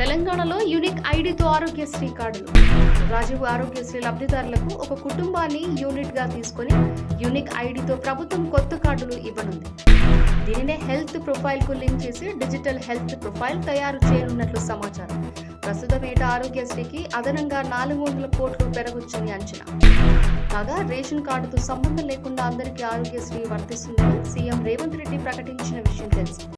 తెలంగాణలో యూనిక్ ఐడితో ఆరోగ్యశ్రీ కార్డులు. రాజీవ్ ఆరోగ్యశ్రీ లబ్ధిదారులకు ఒక కుటుంబాన్ని యూనిట్గా తీసుకొని యూనిక్ ఐడితో ప్రభుత్వం కొత్త కార్డులు ఇవ్వనుంది. దీనినే హెల్త్ ప్రొఫైల్కు లింక్ చేసి డిజిటల్ హెల్త్ ప్రొఫైల్ తయారు చేయనున్నట్లు సమాచారం. ప్రస్తుతం ఏటా ఆరోగ్యశ్రీకి అదనంగా నాలుగు వందల కోట్లు పెరగొచ్చని అంచనా. కాగా రేషన్ కార్డుతో సంబంధం లేకుండా అందరికీ ఆరోగ్యశ్రీ వర్తిస్తుందని సీఎం రేవంత్ రెడ్డి ప్రకటించిన విషయం తెలిసింది.